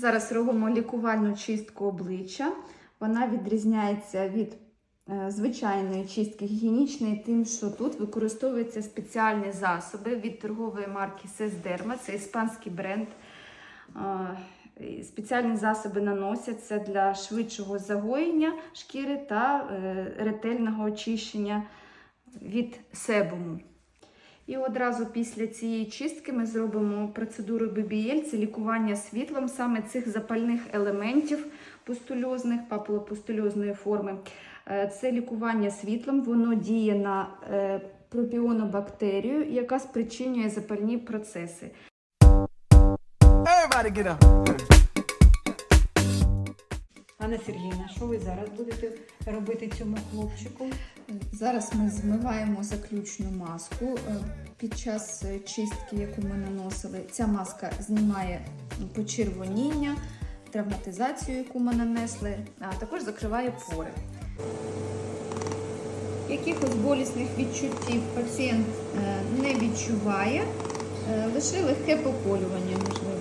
Зараз робимо лікувальну чистку обличчя. Вона відрізняється від е, звичайної чистки гігієнічної, тим, що тут використовуються спеціальні засоби від торгової марки Сесдерма, це іспанський бренд. Е, Спеціальні засоби наносяться для швидшого загоєння шкіри та е, ретельного очищення від себуму. І одразу після цієї чистки ми зробимо процедуру BBL, це лікування світлом саме цих запальних елементів пустульозних, папулопустульозної форми. Е, Це лікування світлом, воно діє на е, пропіонобактерію, яка спричинює запальні процеси. Анна Сергіївна, що ви зараз будете робити цьому хлопчику? Зараз ми змиваємо заключну маску. Е, Під час е, чистки, яку ми наносили, ця маска знімає почервоніння, травматизацію, яку ми нанесли, а також закриває пори. Якихось болісних відчуттів пацієнт е, не відчуває, лише легке поколювання можливо.